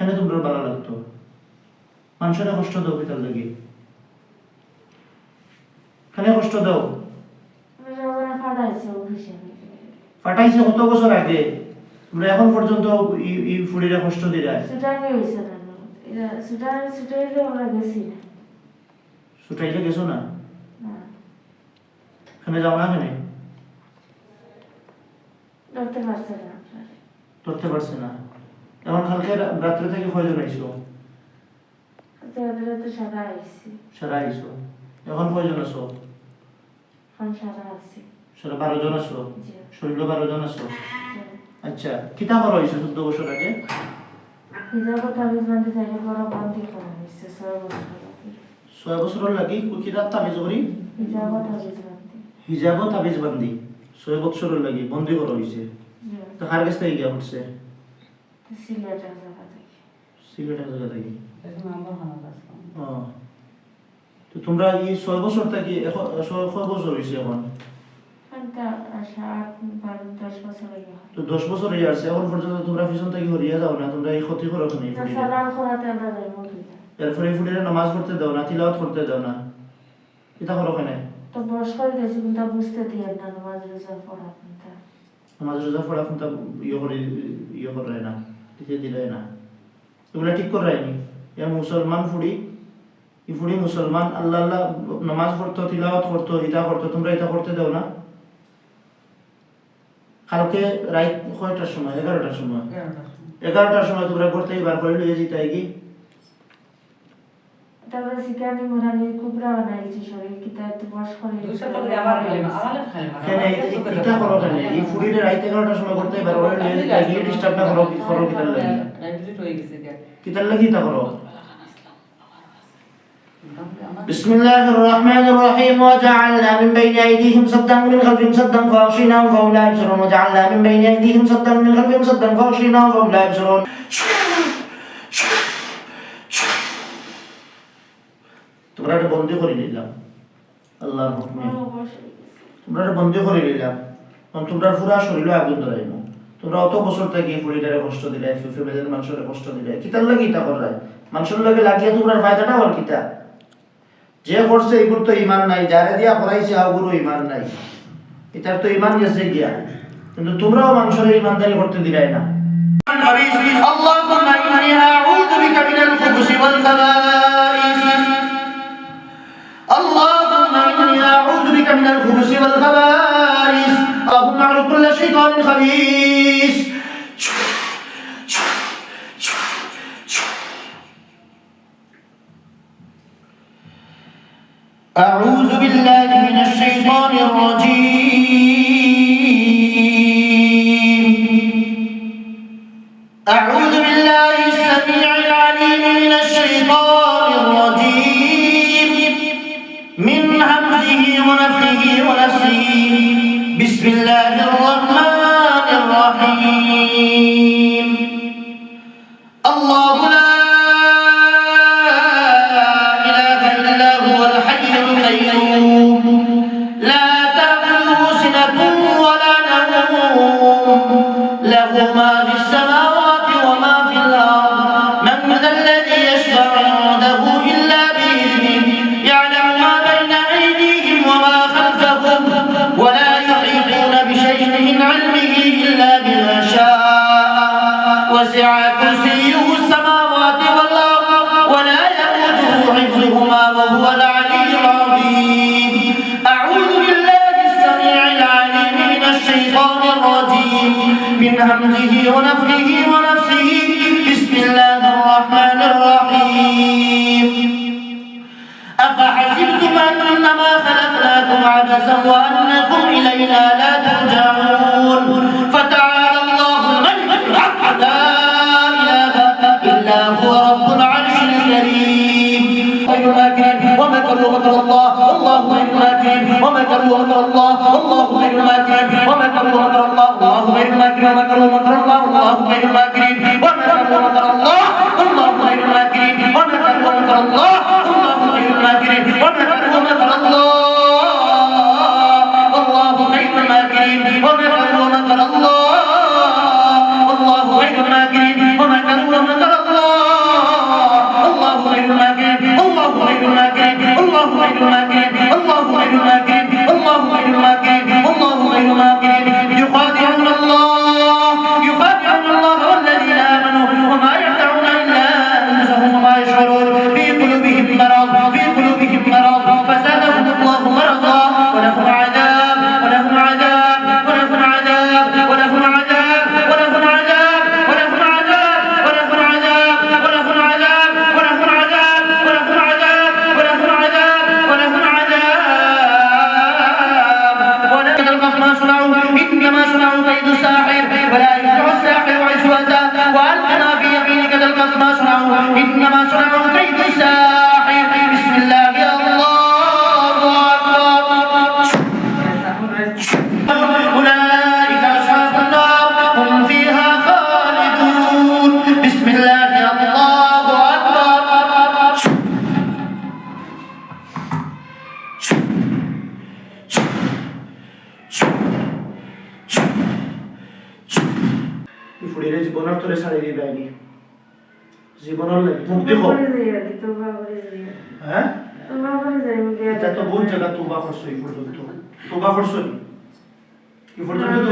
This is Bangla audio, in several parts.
খানে তোমরা ভালো লাগতো। মানুষের কষ্ট দাও পিতার লাগি। খানে কষ্ট দাও। ফাটাইছে কত বছর আগে? তোমরা এখন পর্যন্ত ই- ই ফুড়িরে কষ্ট না এটা সুটাইলে গেছো না। খানে যাও না খানে ধরতে পারছে না ধরতে পারছে না। এখন কালকে রাত্রে থেকে কয়জন তো সারা আইছি সারা আইসো। এখন কয়জন আছো? এখন সারা আছি। সারা বারো জন আছো? শরীরে বারো জন আছো? আচ্ছা কিতা করা হয়েছে চোদ্দ বছর আগে? ছয় বছর লাগি কিতাব তাবিজ করি? হিজাব তাবিজ বান্ধি। ছয় বছরের লাগি বন্দি করা হয়েছে তো কার কাছ থেকে গিয়া উঠছে? সিলেটের জায়গা থেকে। সিলেটের জায়গা থেকে? এখন আমার হানা কাছে তো তোমরা এই ছয় বছর থেকে এখন ছয় বছর হয়েছে এখন? এখানটা আসা আট বারো দশ বছর আগে হয়। তো দশ বছর হয়ে আসছে এখন পর্যন্ত তোমরা পিছন থেকে হরিয়া যাও না তোমরা এই ক্ষতি করো না, এরপরে নামাজ পড়তে দাও না তিলাওয়াত করতে দাও না এটা করো কেন? তো বয়স করে গেছি কিন্তু বুঝতে দিয়ে না নামাজ রোজা পড়া কিন্তু। নামাজ রোজা পড়া কোনটা ইয়ে করে ইয়ে করে না। দিতে দিলে না। এগুলা ঠিক করে রায়নি এ মুসলমান ফুড়ি ই ফুড়ি মুসলমান আল্লাহ আল্লাহ নামাজ পড়তো তিলাওয়াত করতো ইটা করতো তোমরা এটা করতে দাও না। কালকে রাইট কয়টার সময়? এগারোটার সময়। এগারোটার সময়। তোমরা করতে বার করে লিয়ে যেতে কি Estaba así que ánimo era ni compraba na ichi shobe kita etu bosh khole. Dusha to le abar le amalan khale mara. Kene ikka khoro khale. Ei furi re raite khoro ta shomoy korte paro le le le disturb na khoro khoro kitar lagi. Raite to gese dia. Kitar lagi ta khoro. بسم الله الرحمن الرحيم وجعلنا من بين أيديهم سدا ومن خلفهم سدا فأغشيناهم فهم لا يبصرون وجعلنا من بين أيديهم سدا ومن خلفهم سدا فأغشيناهم فهم لا يبصرون তোমরা এটা বন্দি করে নিলাম। তোমরা এটা বন্দি করে নিলাম। কারণ তোমরা পুরা শরীরে আগুন ধরাইনো তোমরা অত বছর থেকে ফুড়িটারে কষ্ট দিলে ফেমিলির মানুষের কষ্ট দিলে কিতার লাগে ইটা করায় মানুষের লাগে লাগিয়ে তোমরা ফায়দাটা হল কিতা? যে করছে এগুলো তো ইমান নাই যারে দিয়া করাইছে ওগুলো ইমান নাই। এটার তো ইমান গেছে গিয়া। কিন্তু তোমরাও মানুষের ইমানদারি করতে দিলাই না। أعوذ بالله السميع العليم من الشيطان الرجيم. من همزه ونفخه ونفسه. بسم الله الشيطان الرجيم. من همزه ونفخه ونفسه بسم الله الرحمن الرحيم. أفحسبتم أنما خلقناكم عبثا وأنكم إلينا لا ترجعون. فتعالى الله الملك الحق لا إله إلا هو رب العرش الكريم. خير ومكر ومكر الله والله خير ماكر ومكر ومكر الله والله خير ماكر ومكر ومكر الله الله خير ماكر ومكر ومكر الله والله خير ماكر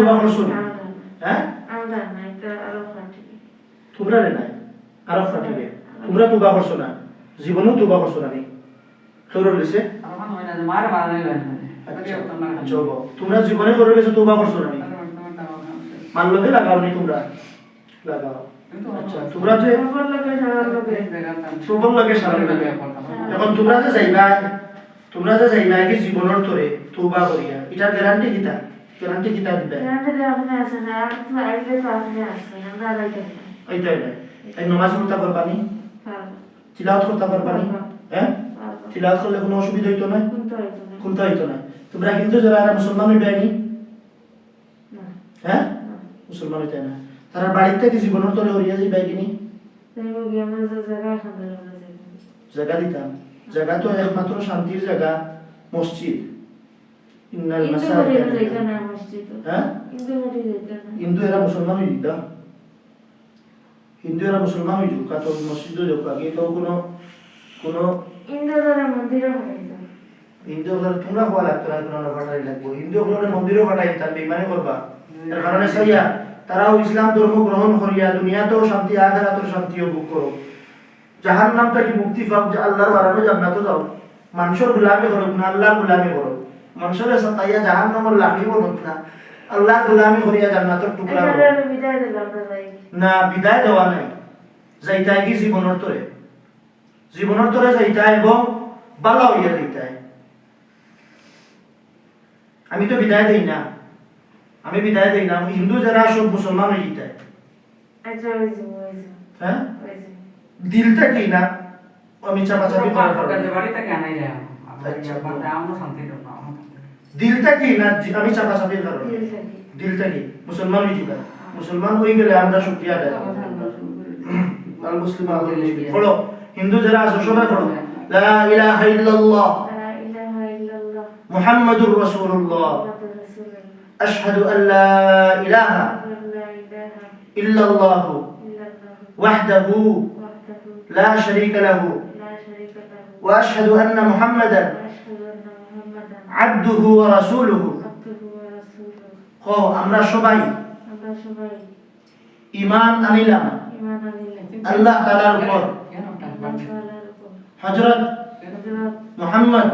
পর্যন্ত তোবা করছ নি আমরা না। হ্যাঁ এটা। তোমরা রে নাই আরও ফাটিবে তোমরা তোবা করছ না জীবনেও তোবা করছ না নি। আচ্ছা। তোমরা জীবনে করে গেছো তোবা করছ না মানলকে লাগাও নি তোমরা। লাগাও। আচ্ছা তোমরা যে। প্রবল লাগে সারা লাগে। এখন তোমরা যে যাইবা তোমরা যে যাইবা কি জীবনের তোরে তোবা করিয়া এটার গ্যারান্টি কিতা গ্যারান্টি কিতা দিবে এখানে যে আপনি আছেন, আর তো আইলে তো আপনি আসবেন, আমরা আর আইতে না। এই নমাজ পড়তে পারব, তিলাওয়াত করতে পারবানি হ্যাঁ পারব। তিলাওয়াত করলে কোনো অসুবিধা হইতো না না। কোনটা হইতো না তোমরা কিন্তু যারা এরা মুসলমান হইবে নি না, হ্যাঁ না। মুসলমান হইতে না তারা বাড়িতে কি জীবনের তোরে হরিয়া যাইবে তাই। জায়গা দিতাম জায়গা তো একমাত্র শান্তির জায়গা মসজিদ ইন্নাল মাসাজিদ। হ্যাঁ। হিন্দু এরা মুসলমান হয়ে দিতাম হিন্দু এরা মুসলমান হয়ে যাক তো মসজিদও যাক আগে তো কোনো কোনো ইন্দ্রধরে মন্দিরে হয়ে যায়। হিন্দু হলে তোমরা হওয়া লাগতো না কোনো ফাটাই লাগবো হিন্দু হলে মন্দিরও ফাটাই তার বেমানি করবা এর কারণে সাইয়া তারাও ইসলাম ধর্ম গ্রহণ করিয়া দুনিয়াতেও শান্তি আখেরাতেও শান্তিও ভোগ করো জাহান নামটা কি মুক্তি পাও যে আল্লাহর বাড়ানো জান্নাতও যাও মানুষের গোলামি করো না আল্লাহর গোলামি করো মানুষের সাতাইয়া জাহান নামর লাখি বলো না। আল্লাহর গোলামি করিয়া জান্নাতের টুকরা করো না বিদায় দেওয়া নাই। যাইতাই কি জীবনের তরে জীবনের তরে যাইতাই এবং বালা হইয়া যাইতাই। আমি তো বিদায় দেই না। আমি বিদায় দেই না হিন্দু যারা সব মুসলমান হয়ে যেতাই আচ্ছা, ওই যে, ওই যে, হ্যাঁ ওই যে। দিলটা কি না? আমি চাপাচাপি কারণে। বাড়ি থেকে আনাই যায় আচ্ছা। আমরা শান্তি দেব না আমার শান্তি দেব। দিলটা কি না জি- আমি চাপাচাপির কারণে দিল থেকে। দিলটা কি মুসলমান হয়ে যেতাই মুসলমান হয়ে গেলে আমরা শুক্রিয়া দেয় আল মুসলিম আল মুসলিম পড়ো হিন্দু যারা আছো সবাই পড়ো লা ইলাহা ইল্লাল্লাহ লা ইলাহা ইল্লাল্লাহ, মুহাম্মাদুর রাসূলুল্লাহ মুহাম্মাদুর রাসূলুল্লাহ। আশহাদু আল লা ইলাহা আশহাদু আল্লা ইলাহা ইল্লাল্লাহ ইল্লাল্লাহ ওয়াহদাহু ওয়াহদাহু লা শারীকা লাহু আবদুহু ওয়া রাসূলুহু আবদুহু ওয়া রাসূলুহু। কো আমরা সবাই আমরা আনিলাম আল্লাহ তাআলার উপর। হযরত মুহাম্মদ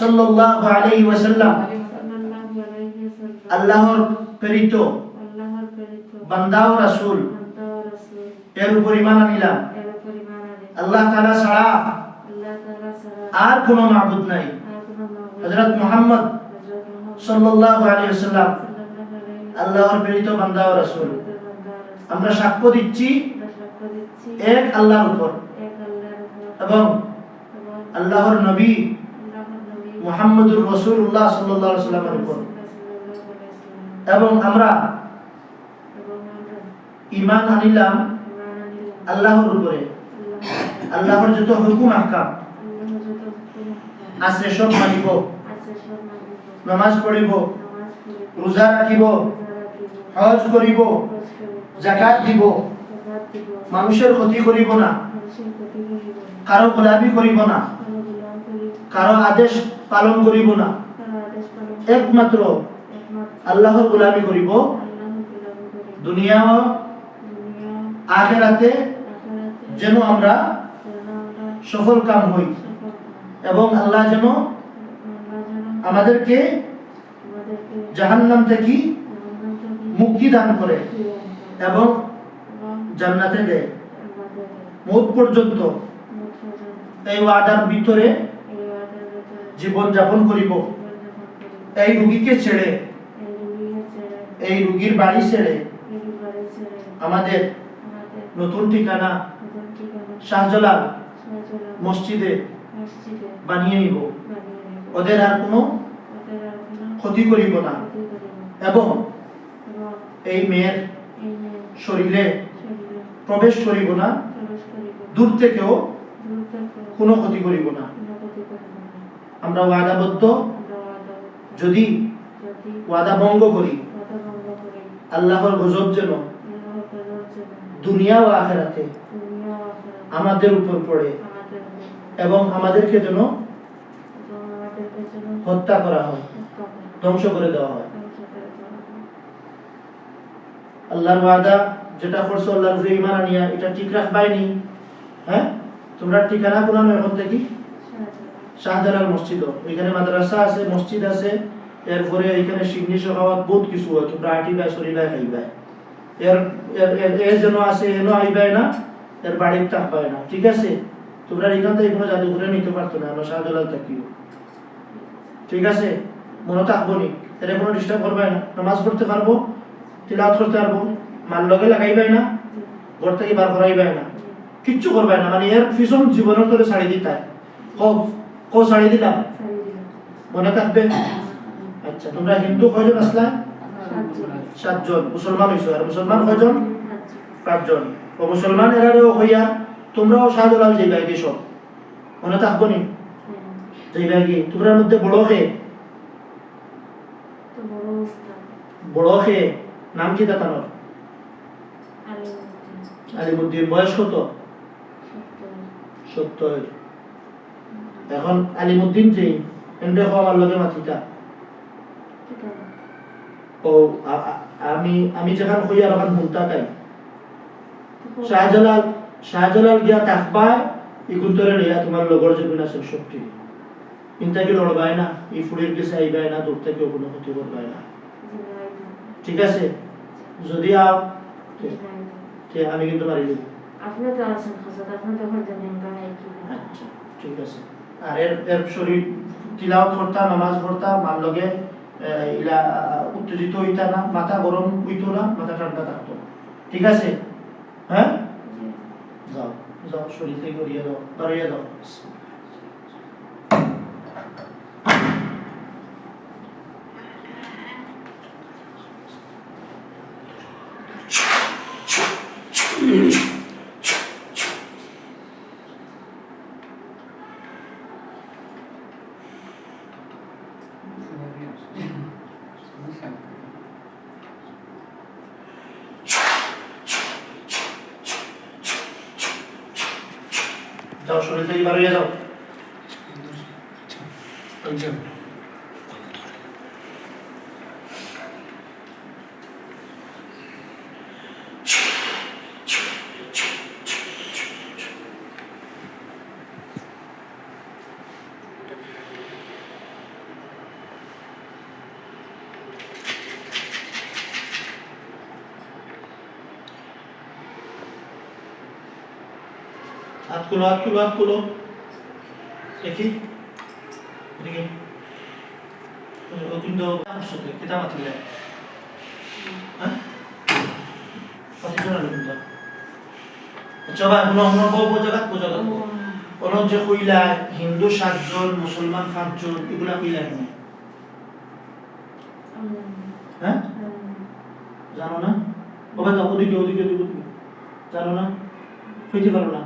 সাল্লাল্লাহু আলাইহি ওয়াসাল্লাম, আল্লাহর প্রেরিত বান্দা ও রাসূল ও এর উপর আনিলাম আল্লাহ তাআলা ছাড়া আর কোনো মাবুদ নাই হযরত মুহাম্মদ সাল্লাল্লাহু আলাইহি আল্লাহর প্রেরিত বান্দা ও রাসূল রাসূল। আমরা সাক্ষ্য দিচ্ছি এক আল্লাহর উপর এবং আল্লাহর নবী মুহাম্মদুর রাসূলুল্লাহ সাল্লাল্লাহু আলাইহি উপর। এবং আমরা ঈমান আনিলাম আল্লাহর উপরে আল্লাহর যত হুকুম, আহকাম সব মানিব। নামাজ পড়িব। রোজা রাখিব। হজ করিব। জাকাত দিব। মানুষের ক্ষতি করিব না। কারও গোলামি করিব না। কারও আদেশ পালন করিব না। একমাত্র আল্লাহর গোলামি করিব। দুনিয়া আখেরাতে যেন আমরা সফল কাম হই। এবং আল্লাহ যেন আমাদেরকে জাহান্নাম থেকে মুক্তি দান করে এবং জান্নাতে দেয় মৌত পর্যন্ত এই ওয়াদার ভিতরে জীবন যাপন করিব। এই রুগীকে ছেড়ে, এই রুগীর বাড়ি ছেড়ে আমাদের নতুন ঠিকানা শাহজালাল মসজিদে বানিয়ে নিব। ওদের আর কোনো ক্ষতি করিব না। এবং এই মেয়ের শরীরে প্রবেশ করিব না। দূর থেকেও কোনো ক্ষতি করিব না। আমরা ওয়াদাবদ্ধ। যদি যদি ওয়াদা ভঙ্গ করি। আল্লাহর গজব যেন দুনিয়া ও আখেরাতে আমাদের উপর পড়ে। এবং আমাদেরকে যেন হত্যা করা হয়, ধ্বংস করে দেওয়া হয়। আল্লাহর ওয়াদা, যেটা করছ আল্লাহর উপরে ইমান আনিয়া, এটা ঠিক রাখবাইনি। হ্যাঁ? তোমরা ঠিকানা কোন এখন থেকে? শাহজালাল। মসজিদ। এখানে মাদ্রাসা আছে, মসজিদ আছে। এরপরে এখানে সিগনি সখাওয়াত বহুত কিছু হয়, তোমরা আটি বাই সরি বাই খাইবাই এর, এর- জন্য আছে, এনো আইবাই না, এর বাড়ির থাকবাই না। ঠিক আছে? তোমরা এখান থেকে কোনো জাদু করে নিতে পারতো না, আমরা শাহজালাল থাকিও ঠিক আছে? মনে থাকব নি? এটা কোনো ডিস্টার্ব করবাই না। নামাজ পড়তে পারব তিলাওয়াত করতে পারব মাল লগে লাগাইবাই না ঘর থেকে বার করাইবাই না। কিচ্ছু করবাই না। মানে এর পিছন জীবনের করে ছাড়ি দিতে কো ছাড়ি দিলাম মনে থাকবে আচ্ছা তোমরা হিন্দু কয়জন আসলা সাতজন। মুসলমান হইছো আর মুসলমান কয়জন? সাতজন। পাঁচজন। ও মুসলমান এরারেও হইয়া তোমরাও শাহজালাল যাইবা কি সব মনে থাকব নি? তোমরার মধ্যে বড় কে? বড় কে? নাম কি আলিমুদ্দিন। বয়স কত? সত্তর। এখন আলিমুদ্দিন যে এন্ডে আমার লগে ঠিক ও আমি আমি যেখান হই আর ওখান ভুলতা তাই। শাহজালাল শাহজালাল গিয়া থাকবায় ইগুন্তরে লইয়া তোমার লগর যে গুণ আছে সবটি ইন্তাকে লড়বাই না? এই ফুলের কাছে আইবাই না দূর থেকে কোনো ক্ষতি করবাই না। ঠিক আছে? যদি আও। আমি কিন্তু মারি দেব আপনি তো আছেন আপনি তো। আচ্ছা ঠিক আছে। আর এর এর শরীর তিলাওয়াত করতা নামাজ পড়তা লগে ইলা উত্তেজিত হইতা না মাথা গরম হইতো না মাথা ঠান্ডা থাকতো। ঠিক আছে? হ্যাঁ। যাও যাও শরীর থেকে করিয়ে দাও বাড়িয়ে দাও। যাও শরীর থেকে বাড়িয়ে যাও হাত খুলো হাত খুলো হাত খুলো। দেখি। দেখি। কিন্তু কিতা মাতিলে হ্যাঁ? কিন্তু কোনো অন্য বউ বউ জায়গা কোনো যে কইলা হিন্দু সাতজন মুসলমান পাঁচজন এগুলা কইলা কেন? হ্যাঁ? জানো না? বাবা ওদিকে। জানো না? কইতে পারো না।